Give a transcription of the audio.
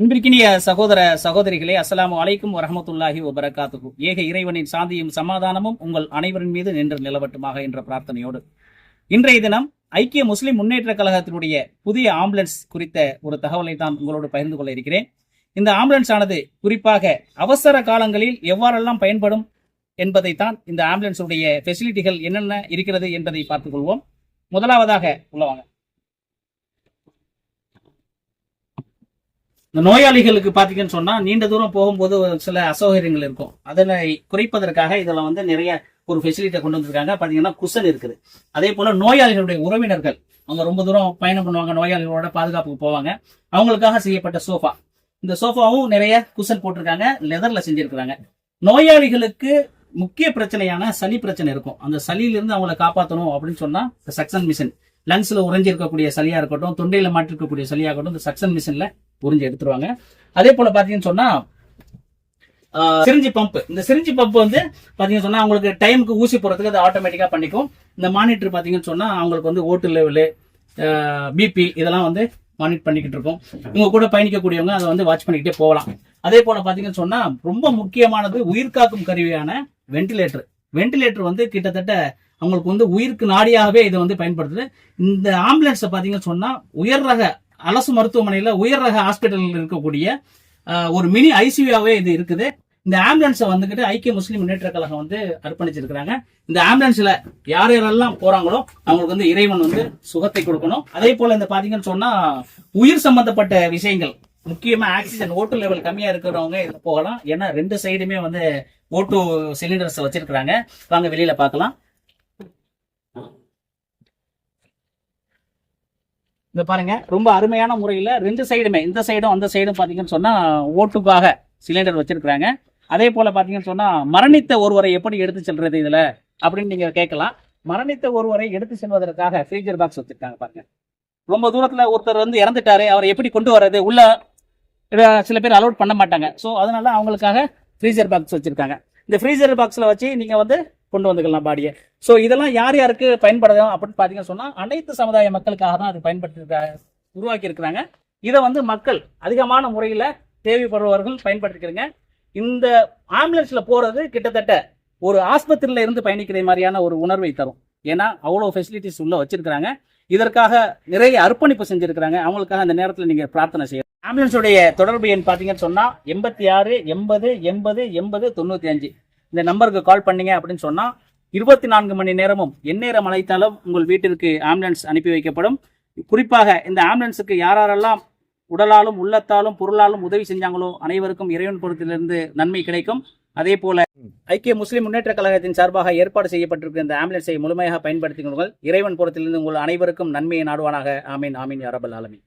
அன்பிற்கினிய சகோதர சகோதரிகளே அஸ்லாம் அலைக்கும் வரமத்துல்லாஹி வபரகாத்துஹு. ஏக இறைவனின் சாந்தியும் சமாதானமும் உங்கள் அனைவரின் மீது நின்று நிலவட்டுமாக என்ற பிரார்த்தனையோடு. இன்றைய தினம் ஐக்கிய முஸ்லிம் முன்னேற்ற கழகத்தினுடைய புதிய ஆம்புலன்ஸ் குறித்த ஒரு தகவலை தான் உங்களோடு பகிர்ந்து கொள்ள இருக்கிறேன். இந்த ஆம்புலன்ஸ் ஆனது குறிப்பாக அவசர காலங்களில் எவ்வாறெல்லாம் பயன்படும் என்பதைத்தான் இந்த ஆம்புலன்ஸுடைய ஃபெசிலிட்டிகள் என்னென்ன இருக்கிறது என்பதை பார்த்துக் கொள்வோம். முதலாவதாக உள்ளவாங்க இந்த நோயாளிகளுக்கு பார்த்தீங்கன்னு சொன்னால் நீண்ட தூரம் போகும்போது ஒரு சில அசௌகரியங்கள் இருக்கும். அதனை குறைப்பதற்காக இதில் வந்து நிறைய ஒரு ஃபெசிலிட்டியை கொண்டு வந்திருக்காங்க. பார்த்தீங்கன்னா குசல் இருக்குது. அதே போல் நோயாளிகளுடைய உறவினர்கள் அவங்க ரொம்ப தூரம் பயணம் பண்ணுவாங்க நோயாளிகளோட பாதுகாப்புக்கு போவாங்க. அவங்களுக்காக செய்யப்பட்ட சோஃபா. இந்த சோஃபாவும் நிறைய குசல் போட்டிருக்காங்க லெதரில் செஞ்சுருக்கிறாங்க. நோயாளிகளுக்கு முக்கிய பிரச்சனையான சளி பிரச்சனை இருக்கும். அந்த சளியிலிருந்து அவங்கள காப்பாற்றணும் அப்படின்னு சொன்னால் இந்த சக்சன் மிஷின் லங்ஸில் உறைஞ்சிருக்கக்கூடிய சளியாக இருக்கட்டும் தொண்டையில் மாட்டிருக்கக்கூடிய சளியாக இருக்கட்டும் இந்த சக்சன் மிஷினில் உறிஞ்சி எடுத்துருவாங்க. அதே போல பாத்தீங்கன்னு சொன்னா சிரிஞ்சி பம்ப். இந்த சிரிஞ்சி பம்ப் வந்து பாத்தீங்கன்னு சொன்னா அவங்களுக்கு டைமுக்கு ஊசி போறதுக்கு அது ஆட்டோமேட்டிக்கா பண்ணிக்கும். இந்த மானிட்டர் பாத்தீங்கன்னு சொன்னா அவங்களுக்கு வந்து ஓட்டு லெவலு பிபி இதெல்லாம் வந்து மானிட் பண்ணிக்கிட்டு இருக்கும். இவங்க கூட பயணிக்கக்கூடியவங்க அதை வந்து வாட்ச் பண்ணிக்கிட்டே போகலாம். அதே போல பாத்தீங்கன்னு சொன்னா ரொம்ப முக்கியமானது உயிர்காக்கும் கருவியான வென்டிலேட்டர் வென்டிலேட்டர் வந்து கிட்டத்தட்ட அவங்களுக்கு வந்து உயிருக்கு நாடியாகவே இதை வந்து பயன்படுத்துது. இந்த ஆம்புலன்ஸை பாத்தீங்கன்னு சொன்னா உயர் ரக அரசு மருத்துவமனையில் உயர் ரக ஹாஸ்பிட்டலில் இருக்கக்கூடிய ஒரு மினி ஐசியூவாவே இது இருக்குது. இந்த ஆம்புலன்ஸை வந்துக்கிட்டு ஐக்கிய முஸ்லீம் முன்னேற்ற கழகம் வந்து அர்ப்பணிச்சிருக்கிறாங்க. இந்த ஆம்புலன்ஸில் யார் யாரெல்லாம் போகிறாங்களோ அவங்களுக்கு வந்து இறைவன் வந்து சுகத்தை கொடுக்கணும். அதே போல் இந்த பார்த்தீங்கன்னு சொன்னால் உயிர் சம்பந்தப்பட்ட விஷயங்கள் முக்கியமாக ஆக்சிஜன் ஓட்டு லெவல் கம்மியாக இருக்கிறவங்க இதில் போகலாம். ஏன்னா ரெண்டு சைடுமே வந்து ஓட்டு சிலிண்டர்ஸ் வச்சிருக்கிறாங்க. வாங்க வெளியில் பார்க்கலாம். இந்த பாருங்க ரொம்ப அருமையான முறையில ரெண்டு சைடுமே இந்த சைடும் அந்த சைடும் பாத்தீங்கன்னு சொன்னா ஓட்டுக்காக சிலிண்டர் வச்சிருக்கிறாங்க. அதே போல பாத்தீங்கன்னு சொன்னா மரணித்த ஒருவரை எப்படி எடுத்து செல்றது இதுல? அப்படின்னு நீங்க கேட்கலாம். மரணித்த ஒருவரை எடுத்து செல்வதற்காக ஃப்ரீஜர் பாக்ஸ் வச்சிருக்காங்க பாருங்க. ரொம்ப தூரத்துல ஒருத்தர் வந்து இறந்துட்டாரு அவரை எப்படி கொண்டு வர்றது? உள்ள சில பேர் அலோட் பண்ண மாட்டாங்க. ஸோ அதனால அவங்களுக்காக ஃப்ரீஜர் பாக்ஸ் வச்சிருக்காங்க. இந்த ஃப்ரீஜர் பாக்ஸ்ல வச்சு நீங்க வந்து கொண்டு வந்துக்கலாம் பாடியை. ஸோ இதெல்லாம் யார் யாருக்கு பயன்படுதும் அப்படின்னு பார்த்தீங்கன்னு சொன்னால் அனைத்து சமுதாய மக்களுக்காக தான் அது பயன்படுத்தி உருவாக்கி இருக்கிறாங்க இதை வந்து மக்கள் அதிகமான முறையில் தேவைப்படுபவர்கள் பயன்படுத்திக்கிறீங்க. இந்த ஆம்புலன்ஸில் போகிறது கிட்டத்தட்ட ஒரு ஆஸ்பத்திரியில இருந்து பயணிக்கிற மாதிரியான ஒரு உணர்வை தரும். ஏன்னா அவ்வளோ ஃபெசிலிட்டிஸ் உள்ளே வச்சிருக்கிறாங்க. இதற்காக நிறைய அர்ப்பணிப்பு செஞ்சுருக்கிறாங்க. அவங்களுக்காக அந்த நேரத்தில் நீங்கள் பிரார்த்தனை செய்யலாம். ஆம்புலன்ஸுடைய தொடர்பு எண் பார்த்தீங்கன்னு சொன்னால் எண்பத்தி ஆறு எண்பது எண்பது எண்பது தொண்ணூற்றி அஞ்சு. இந்த நம்பருக்கு கால் பண்ணீங்க அப்படின்னு சொன்னால் இருபத்தி நான்கு மணி நேரமும் எந்நேரம் அழைத்தாலும் உங்கள் வீட்டிற்கு ஆம்புலன்ஸ் அனுப்பி வைக்கப்படும். குறிப்பாக இந்த ஆம்புலன்ஸுக்கு யாரெல்லாம் உடலாலும் உள்ளத்தாலும் பொருளாலும் உதவி செஞ்சாங்களோ அனைவருக்கும் இறைவன் பொருத்திலிருந்து நன்மை கிடைக்கும். அதே போல ஐக்கிய முஸ்லிம் முன்னேற்ற கழகத்தின் சார்பாக ஏற்பாடு செய்யப்பட்டிருக்கிற இந்த ஆம்புலன்ஸை முழுமையாக பயன்படுத்திக் கொள்ளுங்கள். இறைவன் பொருத்திலிருந்து உங்கள் அனைவருக்கும் நன்மையை நாடுவானாக. ஆமீன் ஆமீன் அரபல் ஆலமி